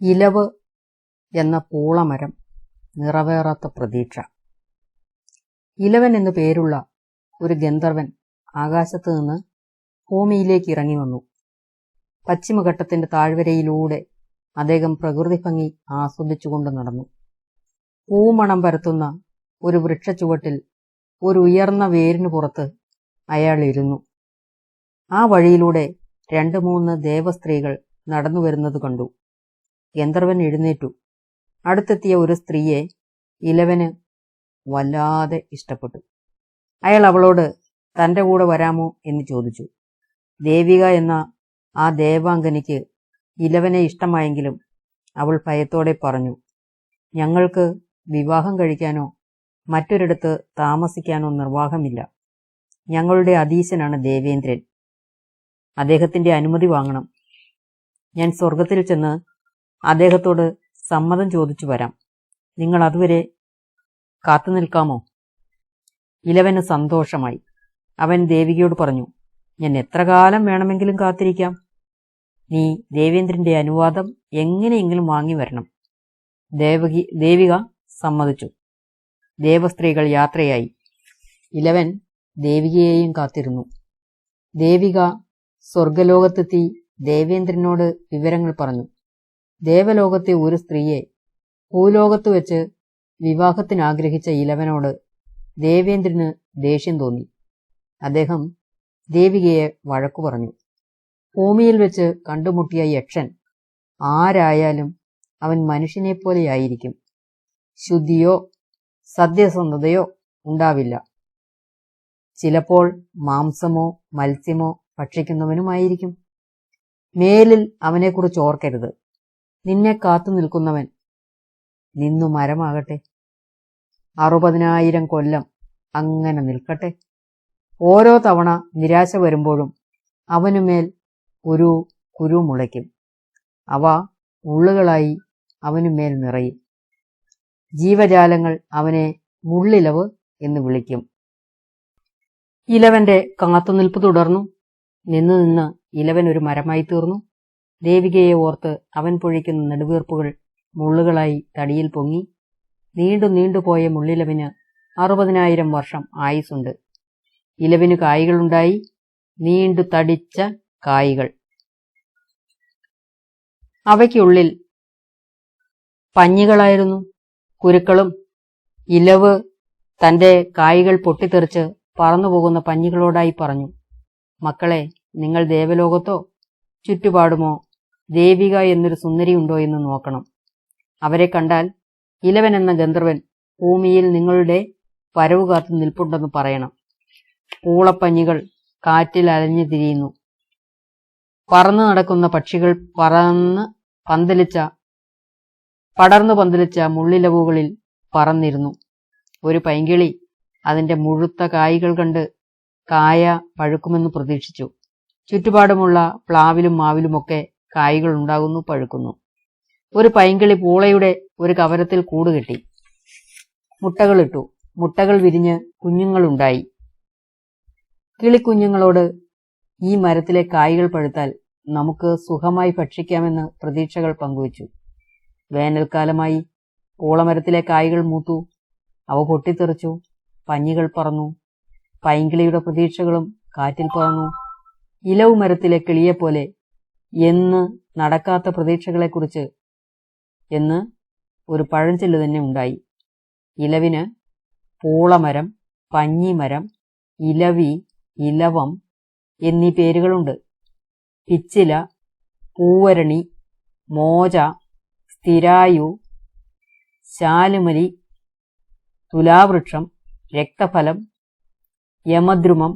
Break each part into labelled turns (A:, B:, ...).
A: ഇലവ് എന്ന പൂളമരം നിറവേറാത്ത പ്രതീക്ഷ. ഇലവൻ എന്നു പേരുള്ള ഒരു ഗന്ധർവൻ ആകാശത്ത് നിന്ന് ഭൂമിയിലേക്ക് ഇറങ്ങി വന്നു. പശ്ചിമഘട്ടത്തിന്റെ താഴ്വരയിലൂടെ അദ്ദേഹം പ്രകൃതി ഭംഗി ആസ്വദിച്ചുകൊണ്ട് നടന്നു. പൂമണം പരത്തുന്ന ഒരു വൃക്ഷച്ചുവട്ടിൽ ഒരു ഉയർന്ന വേരിനു പുറത്ത് അയാൾ ഇരുന്നു. ആ വഴിയിലൂടെ രണ്ട് മൂന്ന് ദേവസ്ത്രീകൾ നടന്നു വരുന്നത് കണ്ടു. ഗന്ധർവൻ എഴുന്നേറ്റു. അടുത്തെത്തിയ ഒരു സ്ത്രീയെ ഇലവന് വല്ലാതെ ഇഷ്ടപ്പെട്ടു. അയാൾ അവളോട് തന്റെ കൂടെ വരാമോ? എന്ന് ചോദിച്ചു. ദേവിക എന്ന ആ ദേവാംഗനിക്ക് ഇലവനെ ഇഷ്ടമായെങ്കിലും അവൾ ഭയത്തോടെ പറഞ്ഞു ഞങ്ങൾക്ക് വിവാഹം കഴിക്കാനോ മറ്റൊരിടത്ത് താമസിക്കാനോ നിർവാഹമില്ല. ഞങ്ങളുടെ അധീശനാണ് ദേവേന്ദ്രൻ. അദ്ദേഹത്തിന്റെ അനുമതി വാങ്ങണം. ഞാൻ സ്വർഗത്തിൽ ചെന്ന് അദ്ദേഹത്തോട് സമ്മതം ചോദിച്ചു വരാം. നിങ്ങൾ അതുവരെ കാത്തു നിൽക്കാമോ? ഇലവന് സന്തോഷമായി. അവൻ ദേവികയോട് പറഞ്ഞു ഞാൻ എത്ര കാലം വേണമെങ്കിലും കാത്തിരിക്കാം? നീ ദേവേന്ദ്രന്റെ അനുവാദം എങ്ങനെയെങ്കിലും വാങ്ങി വരണം. ദേവകി ദേവിക സമ്മതിച്ചു. ദേവസ്ത്രീകൾ യാത്രയായി. ഇലവൻ ദേവികയെയും കാത്തിരുന്നു. ദേവിക സ്വർഗലോകത്തെത്തി ദേവേന്ദ്രനോട് വിവരങ്ങൾ പറഞ്ഞു. ദേവലോകത്തെ ഒരു സ്ത്രീയെ ഭൂലോകത്ത് വെച്ച് വിവാഹത്തിനാഗ്രഹിച്ച ഇലവനോട് ദേവേന്ദ്രന് ദേഷ്യം തോന്നി. അദ്ദേഹം ദേവികയെ വഴക്കു പറഞ്ഞു. ഭൂമിയിൽ വെച്ച് കണ്ടുമുട്ടിയ യക്ഷൻ ആരായാലും അവൻ മനുഷ്യനെ പോലെയായിരിക്കും ശുദ്ധിയോ സത്യസന്ധതയോ ഉണ്ടാവില്ല. ചിലപ്പോൾ മാംസമോ മത്സ്യമോ ഭക്ഷിക്കുന്നവനുമായിരിക്കും. മേലിൽ അവനെക്കുറിച്ച് ഓർക്കരുത്. നിന്നെ കാത്തു നിൽക്കുന്നവൻ നിന്നു മരമാകട്ടെ. അറുപതിനായിരം കൊല്ലം അങ്ങനെ നിൽക്കട്ടെ. ഓരോ തവണ നിരാശ വരുമ്പോഴും അവനുമേൽ ഒരു കുരു മുളയ്ക്കും. അവ ഉള്ളുകളായി അവനുമേൽ നിറയും. ജീവജാലങ്ങൾ അവനെ മുള്ളിലവ് എന്ന് വിളിക്കും. ഇലവന്റെ കാത്തുനിൽപ്പ് തുടർന്നു. നിന്ന് നിന്ന് ഇലവൻ ഒരു മരമായി തീർന്നു. ദേവികയെ ഓർത്ത് അവൻ പൊഴിക്കുന്ന നെടുവീർപ്പുകൾ മുള്ളുകളായി തടിയിൽ പൊങ്ങി നീണ്ടു നീണ്ടുപോയ മുള്ളിലവിന് അറുപതിനായിരം വർഷം ആയുസുണ്ട് ഇലവിന് കായ്കളുണ്ടായി നീണ്ടു തടിച്ച കായ്കൾ. അവയ്ക്കുള്ളിൽ പഞ്ഞികളായിരുന്നു. കുരുക്കളും ഇലവ് തന്റെ കായ്കൾ പൊട്ടിത്തെറിച്ച് പറന്നുപോകുന്ന പഞ്ഞികളോടായി പറഞ്ഞു മക്കളെ നിങ്ങൾ ദേവലോകത്തോ ചുറ്റുപാടുമോ ദേവിക എന്നൊരു സുന്ദരി ഉണ്ടോ എന്ന് നോക്കണം. അവരെ കണ്ടാൽ ഇലവൻ എന്ന ഗന്ധർവൻ ഭൂമിയിൽ നിങ്ങളുടെ വരവ് കാത്തു നിൽപ്പുണ്ടെന്ന് പറയണം. പൂളപ്പഞ്ഞികൾ കാറ്റിൽ അലഞ്ഞു തിരിയുന്നു. പറന്നു നടക്കുന്ന പക്ഷികൾ പറന്ന് പന്തലിച്ച പടർന്നു പന്തലിച്ച മുള്ളിലവുകളിൽ പറന്നിരുന്നു. ഒരു പൈങ്കിളി അതിന്റെ മുഴുത്ത കായ്കൾ കണ്ട് കായ പഴുക്കുമെന്ന് പ്രതീക്ഷിച്ചു. ചുറ്റുപാടുമുള്ള പ്ലാവിലും മാവിലുമൊക്കെ കായ്കൾ ഉണ്ടാകുന്നു പഴുക്കുന്നു. ഒരു പൈങ്കിളി പൂളയുടെ ഒരു കവരത്തിൽ കൂടുകെട്ടി മുട്ടകളിട്ടു മുട്ടകൾ വിരിഞ്ഞ് കുഞ്ഞുങ്ങളുണ്ടായി. കിളിക്കുഞ്ഞുങ്ങളോട് ഈ മരത്തിലെ കായ്കൾ പഴുത്താൽ നമുക്ക് സുഖമായി ഭക്ഷിക്കാമെന്ന് പ്രതീക്ഷകൾ പങ്കുവച്ചു. വേനൽക്കാലമായി പൂളമരത്തിലെ കായ്കൾ മൂത്തു. അവ പൊട്ടിത്തെറിച്ചു. പഞ്ഞികൾ പറന്നു. പൈങ്കിളിയുടെ പ്രതീക്ഷകളും കാറ്റിൽ പറന്നു. ഇലവ് മരത്തിലെ കിളിയെപ്പോലെ എന്ന് നടക്കാത്ത പ്രതീക്ഷകളെക്കുറിച്ച് എന്ന് ഒരു പഴഞ്ചൊല്ല് തന്നെ ഉണ്ടായി. ഇലവിന് പൂളമരം പഞ്ഞിമരം ഇലവി ഇലവം എന്നീ പേരുകളുണ്ട്. പിച്ചില പൂവരണി മോച സ്ഥിരായു ശാലുമലി തുലാവൃക്ഷം രക്തഫലം യമദ്രുമം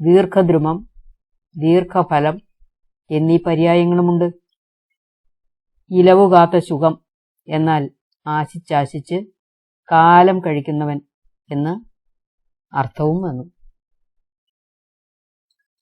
A: ദീർഘദ്രുമം ദീർഘഫലം എന്നീ പര്യായങ്ങളുമുണ്ട്. ഇലവുകാത്ത സുഖം എന്നാൽ ആശിച്ചാശിച്ച് കാലം കഴിക്കുന്നവൻ എന്ന് അർത്ഥവും വന്നു.